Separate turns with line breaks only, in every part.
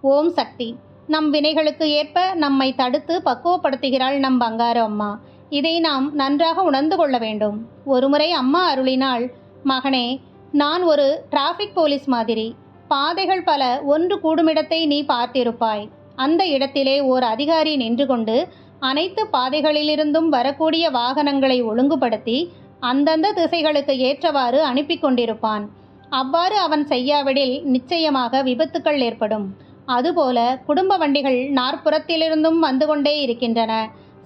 ஓம் சக்தி. நம் வினைகளுக்கு ஏற்ப நம்மை தடுத்து பக்குவப்படுத்துகிறாள் நம் பங்காரு அம்மா. இதை நாம் நன்றாக உணர்ந்து கொள்ள வேண்டும். ஒருமுறை அம்மா அருளினால் மகனே நான் ஒரு டிராஃபிக் போலீஸ் மாதிரி. பாதைகள் பல ஒன்று கூடுமிடத்தை நீ பார்த்திருப்பாய். அந்த இடத்திலே ஓர் அதிகாரி நின்று கொண்டு அனைத்து பாதைகளிலிருந்தும் வரக்கூடிய வாகனங்களை ஒழுங்குபடுத்தி அந்தந்த திசைகளுக்கு ஏற்றவாறு அனுப்பி கொண்டிருப்பான். அவ்வாறு அவன் செய்யாவிடில் நிச்சயமாக விபத்துக்கள் ஏற்படும். அதுபோல குடும்ப வண்டிகள் நாற்புறத்திலிருந்தும் வந்து கொண்டே இருக்கின்றன.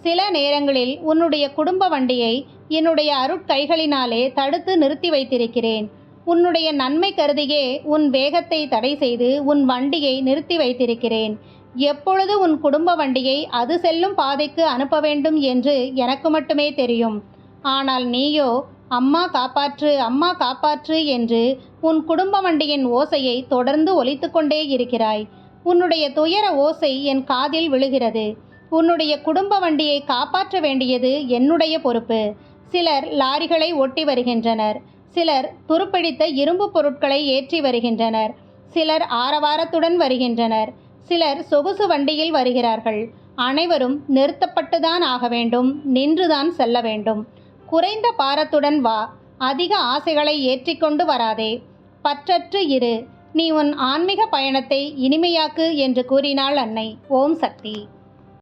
சில நேரங்களில் உன்னுடைய குடும்ப வண்டியை என்னுடைய அருட்கைகளினாலே தடுத்து நிறுத்தி வைத்திருக்கிறேன். உன்னுடைய நன்மை கருதியே உன் வேகத்தை தடை செய்து உன் வண்டியை நிறுத்தி வைத்திருக்கிறேன். எப்பொழுது உன் குடும்ப வண்டியை அது செல்லும் பாதைக்கு அனுப்ப வேண்டும் என்று எனக்கு மட்டுமே தெரியும். ஆனால் நீயோ அம்மா காப்பாற்று அம்மா காப்பாற்று என்று உன் குடும்ப வண்டியின் ஓசையை தொடர்ந்து ஒலித்துக்கொண்டே இருக்கிறாய். உன்னுடைய துயர ஓசை என் காதில் விழுகிறது. உன்னுடைய குடும்ப வண்டியை காப்பாற்ற வேண்டியது என்னுடைய பொறுப்பு. சிலர் லாரிகளை ஒட்டி வருகின்றனர். சிலர் துருப்பிடித்த இரும்பு பொருட்களை ஏற்றி வருகின்றனர். சிலர் ஆரவாரத்துடன் வருகின்றனர். சிலர் சொகுசு வண்டியில் வருகிறார்கள். அனைவரும் நிறுத்தப்பட்டுதான் ஆக வேண்டும். நின்றுதான் செல்ல வேண்டும். குறைந்த பாரத்துடன் வா. அதிக ஆசைகளை ஏற்றிக்கொண்டு வராதே. பற்றற்று இரு. நீ உன் ஆன்மீக பயணத்தை இனிமையாக்கு என்று கூறினாள் அன்னை. ஓம் சக்தி.